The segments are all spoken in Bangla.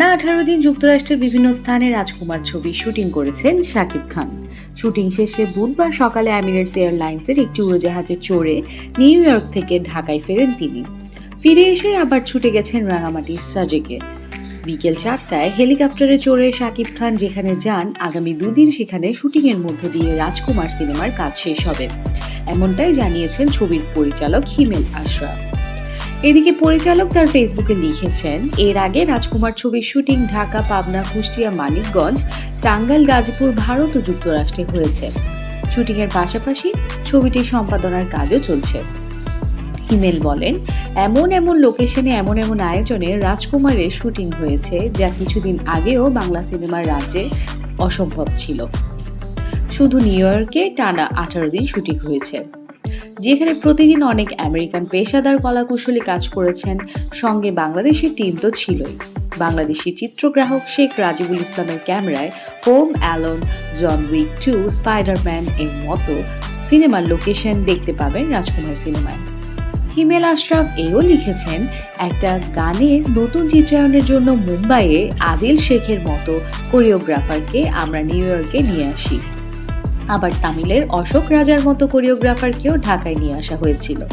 না আঠারো দিন যুক্তরাষ্ট্রের বিভিন্ন স্থানে রাজকুমার ছবি শুটিং করেছেন শাকিব খান। শুটিং শেষে বুধবার সকালে এমিরেটস এয়ারলাইন্সের একটি উড়োজাহাজে চড়ে নিউ ইয়র্ক থেকে ঢাকায় ফেরেন তিনি। ফিরে এসে আবার ছুটে গেছেন রাঙামাটির সাজেকে। বিকেল চারটায় হেলিকপ্টারে চড়ে শাকিব খান যেখানে যান, আগামী দুদিন সেখানে শুটিংয়ের মধ্য দিয়ে রাজকুমার সিনেমার কাজ শেষ হবে। এমনটাই জানিয়েছেন ছবির পরিচালক হিমেল আশরাফ। এদিকে পরিচালক তার ফেসবুকে লিখেছেন, এর আগে রাজকুমার ছবির শুটিং ঢাকা, পাবনা, কুষ্টিয়া, মানিকগঞ্জ, টাঙ্গাইল, গাজীপুর, ভারত ও যুক্তরাষ্ট্রে হয়েছে। শুটিংয়ের পাশাপাশি ছবিটির সম্পাদনার কাজও চলছে। হিমেল বলেন, এমন এমন লোকেশনে এমন এমন আয়োজনে রাজকুমারের শুটিং হয়েছে যা কিছুদিন আগেও বাংলা সিনেমার রাজ্যে অসম্ভব ছিল। শুধু নিউ ইয়র্কে টানা আঠারো দিন শুটিং হয়েছে। যেখানে প্রতিদিন অনেক আমেরিকান পেশাদার কলাকুশলী কাজ করেছেন, সঙ্গে বাংলাদেশের টিম তো ছিলই। বাংলাদেশি চিত্রগ্রাহক শেখ রাজিবুল ইসলামের ক্যামেরায় home alone, John Wick two, Spiderman এর মতো সিনেমার লোকেশন দেখতে পাবেন রাজকুমার সিনেমায়। হিমেল আশরাফ এও লিখেছেন, একটা গানের নতুন চিত্রায়নের জন্য মুম্বাইয়ে আদিল শেখের মতো কোরিওগ্রাফারকে আমরা নিউ ইয়র্কে নিয়ে আসি। আবার তামিলের অশোক রাজার মতো কোরিওগ্রাফারকেও ঢাকায় নিয়ে আসা হয়েছিল।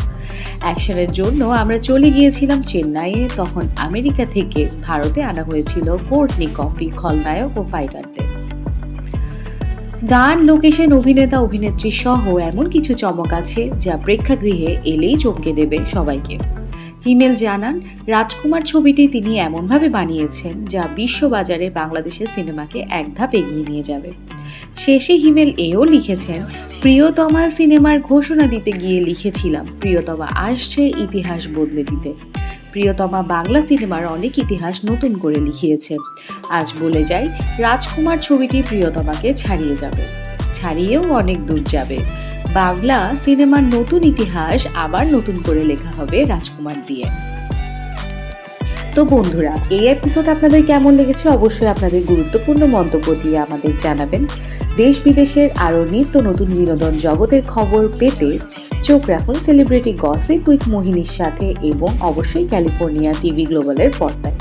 অ্যাকশনের জন্য আমরা চলে গিয়েছিলাম চেন্নাইয়ে, তখন আমেরিকা থেকে ভারতে আনা হয়েছিল কোর্টনি কফি খলনায়ক ও ফাইটারদের। গান, লোকেশন, অভিনেতা, অভিনেত্রী সহ এমন কিছু চমক আছে যা প্রেক্ষাগৃহে এলেই চমকে দেবে সবাইকে। হিমেল জানান, রাজকুমার ছবিটি তিনি এমনভাবে বানিয়েছেন যা বিশ্ববাজারে বাংলাদেশের সিনেমাকে এক ধাপ এগিয়ে নিয়ে যাবে। শেষে হিমেল এও লিখেছেন প্রিয়তমা সিনেমার ঘোষণা দিতে গিয়ে লিখেছিলাম, প্রিয়তমা আসছে ইতিহাস বদলে দিতে। প্রিয়তমা বাংলা সিনেমার অনেক ইতিহাস নতুন করে লিখিয়েছে। আজ বলে যাই, রাজকুমার ছবিটি প্রিয়তমাকে ছাড়িয়ে যাবে। ছাড়িয়েও অনেক দূর যাবে। বাংলা সিনেমার নতুন ইতিহাস আবার নতুন করে লেখা হবে রাজকুমার দিয়ে। তো বন্ধুরা, এই এপিসোড আপনাদের কেমন লেগেছে অবশ্যই আপনাদের গুরুত্বপূর্ণ মন্তব্য দিয়ে আমাদের জানাবেন। দেশ বিদেশের আরও নিত্য নতুন বিনোদন জগতের খবর পেতে চোখ রাখুন সেলিব্রিটি গসিপ উইথ মোহিনীর সাথে এবং অবশ্যই ক্যালিফোর্নিয়া টিভি গ্লোবালের পর্দায়।